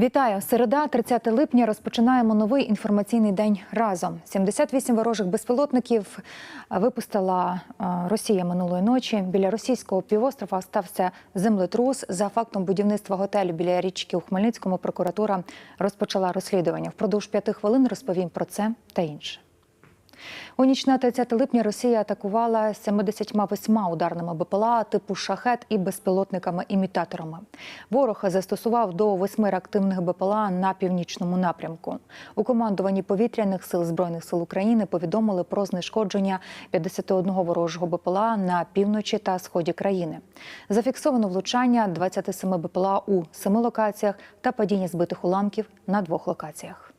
Вітаю! Середа, 30 липня. Розпочинаємо новий інформаційний день разом. 78 ворожих безпілотників випустила е, Росія минулої ночі. Біля російського півострова стався землетрус. За фактом будівництва готелю біля річки у Хмельницькому прокуратура розпочала розслідування. Впродовж п'яти хвилин розповім про це та інше. У ніч на 30 липня Росія атакувала 78 ударними БПЛА типу шахет і безпілотниками-імітаторами. Ворог застосував до восьми реактивних БПЛА на північному напрямку. У командуванні повітряних сил збройних сил України повідомили про знешкодження 51 ворожого БПЛА на півночі та сході країни. Зафіксовано влучання 27 БПЛА у семи локаціях та падіння збитих уламків на двох локаціях.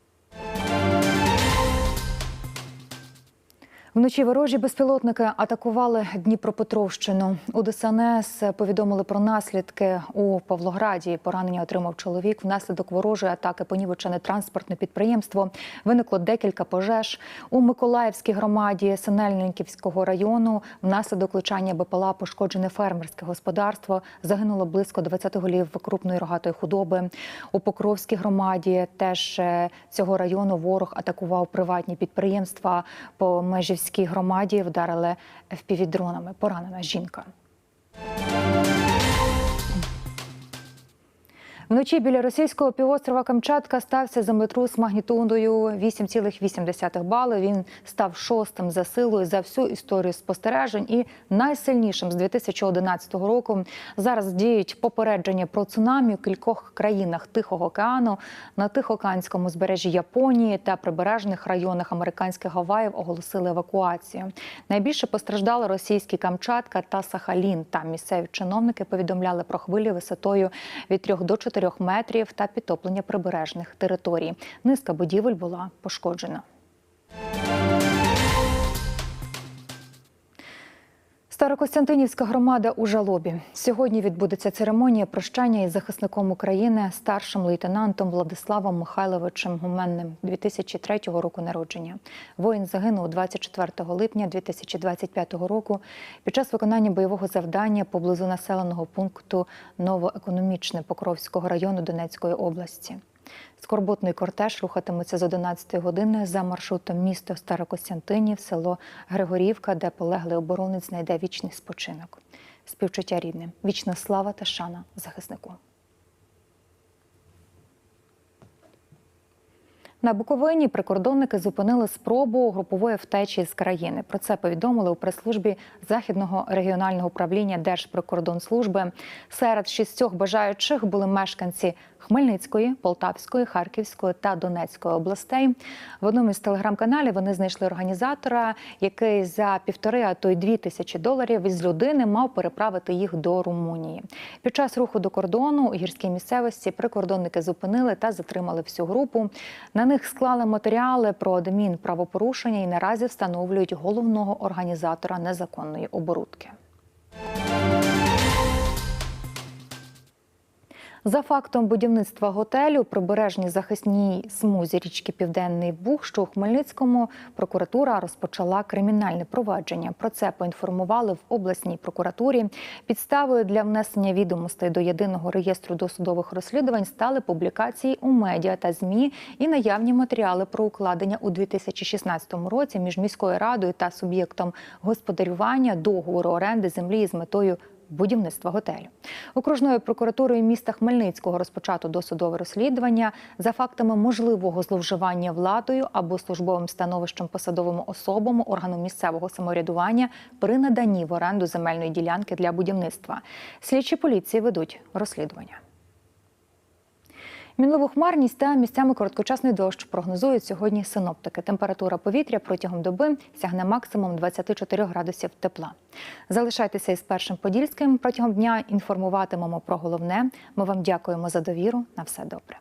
Вночі ворожі безпілотники атакували Дніпропетровщину. У ДСНС повідомили про наслідки у Павлограді. Поранення отримав чоловік. Внаслідок ворожої атаки понівечене транспортне підприємство. Виникло декілька пожеж у Миколаївській громаді Синельниківського району. Внаслідок влучання БПЛА пошкоджене фермерське господарство. Загинуло близько 20 голів крупної рогатої худоби. У Покровській громаді теж е, цього району ворог атакував приватні підприємства по межі Київській громаді вдарили FPV-дронами. Поранена жінка. Вночі біля російського півострова Камчатка стався землетрус магнітудою 8,8 бали. Він став шостим за силою за всю історію спостережень і найсильнішим з 2011 року. Зараз діють попередження про цунамі у кількох країнах Тихого океану на Тихоокеанському збережжі Японії та прибережних районах американських Гаваїв оголосили евакуацію. Найбільше постраждали російські Камчатка та Сахалін. Там місцеві чиновники повідомляли про хвилі висотою від 3 до 4 метрів та підтоплення прибережних територій. Низка будівель була пошкоджена. Старокостянтинівська громада у жалобі. Сьогодні відбудеться церемонія прощання із захисником України, старшим лейтенантом Владиславом Михайловичем Гуменним 2003 року народження. Воїн загинув 24 липня 2025 року під час виконання бойового завдання поблизу населеного пункту Новоекономічне Покровського району Донецької області. Скорботний кортеж рухатиметься з 11 години за маршрутом місто Старокостянтинів, село Григорівка, де полеглий оборонець знайде вічний спочинок. Співчуття рідним, вічна слава та шана захиснику. На Буковині прикордонники зупинили спробу групової втечі з країни. Про це повідомили у прес-службі західного регіонального управління Держприкордонслужби. Серед шістьох бажаючих були мешканці Хмельницької, Полтавської, Харківської та Донецької областей. В одному із телеграм-каналів вони знайшли організатора, який за півтори, а то й дві тисячі доларів із людини мав переправити їх до Румунії. Під час руху до кордону у гірській місцевості прикордонники зупинили та затримали всю групу. На них склали матеріали про адмінправопорушення і наразі встановлюють головного організатора незаконної оборудки. За фактом будівництва готелю прибережній захисній смузі річки Південний Буг, що у Хмельницькому прокуратура розпочала кримінальне провадження. Про це поінформували в обласній прокуратурі. Підставою для внесення відомостей до єдиного реєстру досудових розслідувань стали публікації у медіа та змі і наявні матеріали про укладення у 2016 році між міською радою та суб'єктом господарювання договору оренди землі з метою будівництва готелю. Окружною прокуратурою міста Хмельницького розпочато досудове розслідування за фактами можливого зловживання владою або службовим становищем посадовими особами органу місцевого самоврядування при наданні в оренду земельної ділянки для будівництва. Слідчі поліції ведуть розслідування. Мінливу хмарність та місцями короткочасний дощ прогнозують сьогодні синоптики. Температура повітря протягом доби сягне максимум 24 градусів тепла. Залишайтеся із першим подільським протягом дня. Інформуватимемо про головне. Ми вам дякуємо за довіру. На все добре.